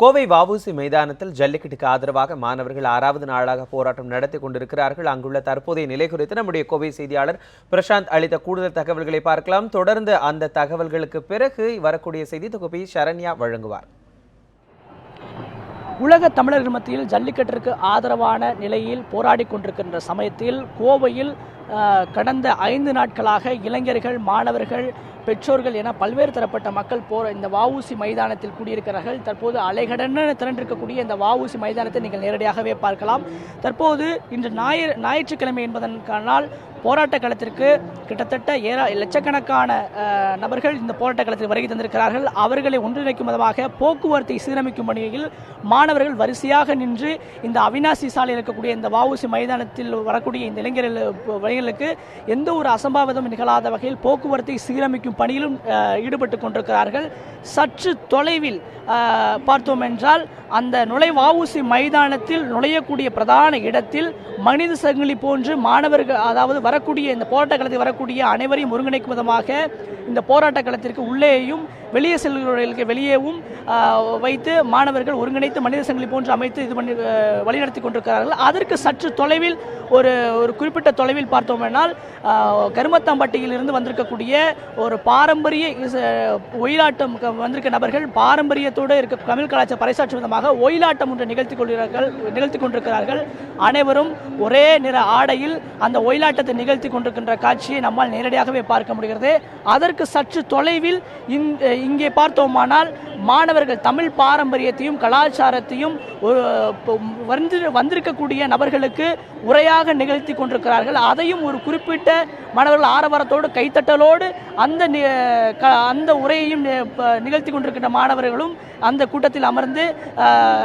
கோவை வவுசி மைதானத்தில் ஜல்லிக்கட்டுக்கு ஆதரவாக மாணவர்கள் ஆறாவது நாளாக போராட்டம் நடத்தி கொண்டிருக்கிறார்கள். அங்குள்ள தற்போதைய நிலை குறித்து நம்முடைய கோவை செய்தியாளர் பிரசாந்த் அளித்த கூடுதல் தகவல்களை பார்க்கலாம். தொடர்ந்து அந்த தகவல்களுக்கு பிறகு வரக்கூடிய செய்தி தொகுப்பை சரண்யா வழங்குவார். உலக தமிழர்கள் மத்தியில் ஜல்லிக்கட்டிற்கு ஆதரவான நிலையில் போராடி கொண்டிருக்கின்ற சமயத்தில் கோவையில் கடந்த ஐந்து நாட்களாக இளைஞர்கள் மாணவர்கள் பெற்றோர்கள் என பல்வேறு தரப்பட்ட மக்கள் போற இந்த வாவூசி மைதானத்தில் கூடியிருக்கிறார்கள். தற்போது அலைகடன திரண்டிருக்கக்கூடிய இந்த வாவூசி மைதானத்தை நீங்கள் நேரடியாகவே பார்க்கலாம். தற்போது இன்று ஞாயிறு ஞாயிற்றுக்கிழமை என்பதன் போராட்ட களத்திற்கு கிட்டத்தட்ட ஏரா லட்சக்கணக்கான நபர்கள் இந்த போராட்ட களத்தில் வருகை தந்திருக்கிறார்கள். அவர்களை ஒன்றிணைக்கும் விதமாக போக்குவரத்தை சீரமைக்கும் பணியில் மாணவர்கள் வரிசையாக நின்று இந்த அவினாசி சாலையில் இருக்கக்கூடிய இந்த வாவுசி மைதானத்தில் வரக்கூடிய இந்த இளைஞர்கள் வழிகளுக்கு எந்த ஒரு அசம்பாவிதம் நிகழாத வகையில் போக்குவரத்தை சீரமைக்கும் பணியிலும் ஈடுபட்டு கொண்டிருக்கிறார்கள். சற்று தொலைவில் பார்த்தோம் என்றால் அந்த நுழை மைதானத்தில் நுழையக்கூடிய பிரதான இடத்தில் மனித சங்கிலி போன்று மாணவர்கள் அதாவது வரக்கூடிய இந்த போராட்ட களத்தில் வரக்கூடிய அனைவரையும் ஒருங்கிணைக்கும் விதமாக இந்த போராட்ட களத்திற்கு உள்ளேயும் வெளியே செல்கிறவர்களுக்கு வெளியேவும் வைத்து மாணவர்கள் ஒருங்கிணைத்து மனித சங்கிலி போன்று அமைத்து இது பண்ணி வழிநடத்தி கொண்டிருக்கிறார்கள். அதற்கு சற்று தொலைவில் ஒரு ஒரு குறிப்பிட்ட தொலைவில் பார்த்தோமென்றால் ஆஹ், இருந்து வந்திருக்கக்கூடிய ஒரு பாரம்பரிய ஒயிலாட்டம் வந்திருக்க நபர்கள் பாரம்பரியத்தோடு இருக்க தமிழ் கலாச்சார பறைசாற்றும் விதமாக ஒயிலாட்டம் ஒன்று நிகழ்த்தி கொள்கிறார்கள் நிகழ்த்தி கொண்டிருக்கிறார்கள். அனைவரும் ஒரே நிற ஆடையில் அந்த ஒயிலாட்டத்தை நிகழ்த்தி கொண்டிருக்கின்ற காட்சியை நம்மால் நேரடியாகவே பார்க்க முடிகிறது. அதற்கு சற்று தொலைவில் இங்கே பார்த்தோமானால் மாணவர்கள் தமிழ் பாரம்பரியத்தையும் கலாச்சாரத்தையும் வந்து வந்திருக்கக்கூடிய நபர்களுக்கு உரையாக நிகழ்த்தி கொண்டிருக்கிறார்கள். அதையும் ஒரு குறிப்பிட்ட மாணவர்கள் ஆரவாரத்தோடு கைத்தட்டலோடு அந்த நி- க- அந்த உரையையும் நிகழ்த்தி கொண்டிருக்கின்ற மாணவர்களும் அந்த கூட்டத்தில் அமர்ந்து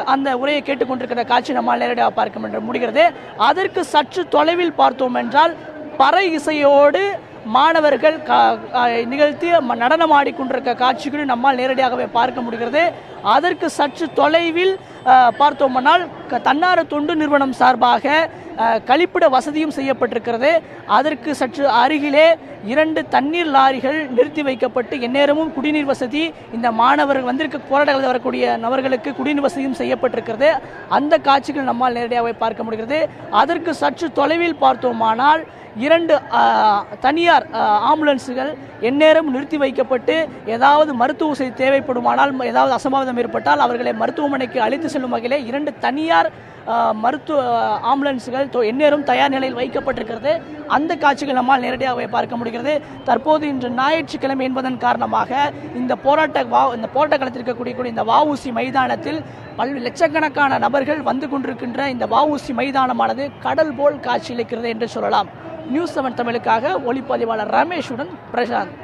அந்த உரையை கேட்டுக்கொண்டிருக்கிற காட்சி நம்மால் நேரடியாக பார்க்க முடிகிறது. அதற்கு சற்று தொலைவில் பார்த்தோம் என்றால் பறை இசையோடு மாணவர்கள் க- நிகழ்த்தி ம- நடனம் ஆடிக்கொண்டிருக்க காட்சிகளும் நம்மால் நேரடியாகவே பார்க்க முடிகிறது. அதற்கு சற்று தொலைவில் பார்த்தோம்னால் பார்த்தோமானால் க- தன்னார தொண்டு நிறுவனம் சார்பாக கழிப்பிட வசதியும் செய்யப்பட்டிருக்கிறது. அதற்கு சற்று அருகிலே இரண்டு தண்ணீர் லாரிகள் நிறுத்தி வைக்கப்பட்டு எந்நேரமும் குடிநீர் வசதி இந்த மாணவர்கள் வந்திருக்க போராட்டங்களில் வரக்கூடிய நபர்களுக்கு குடிநீர் வசதியும் செய்யப்பட்டிருக்கிறது. அந்த காட்சிகள் நம்மால் நேரடியாகவே பார்க்க முடிகிறது. அதற்கு சற்று தொலைவில் பார்த்தோமானால் இரண்டு தனியார் ஆம்புலன்ஸுகள் எந்நேரம் நிறுத்தி வைக்கப்பட்டு ஏதாவது மருத்துவ உதவி தேவைப்படுமானால் ஏதாவது அசம்பாவிதம் ஏற்பட்டால் அவர்களை மருத்துவமனைக்கு அழைத்து செல்லும் வகையிலே இரண்டு தனியார் மருத்துவ ஆம்புலன்ஸுகள் எந்நேரம் தயார் நிலையில் வைக்கப்பட்டிருக்கிறது. அந்த காட்சிகள் நம்மால் நேரடியாக பார்க்க முடிகிறது. தற்போது இன்று ஞாயிற்றுக்கிழமை என்பதன் காரணமாக இந்த போராட்ட வா இந்த போராட்ட களத்தில் இருக்கக்கூடிய கூடிய இந்த வஉசி மைதானத்தில் பல் லட்சக்கணக்கான நபர்கள் வந்து கொண்டிருக்கின்ற இந்த வஉசி மைதானமானது கடல் போல் காட்சியளிக்கிறது என்று சொல்லலாம். நியூஸ் செவன் தமிழுக்காக ஒளிப்பதிவாளர் ரமேஷுடன் பிரசாந்த்.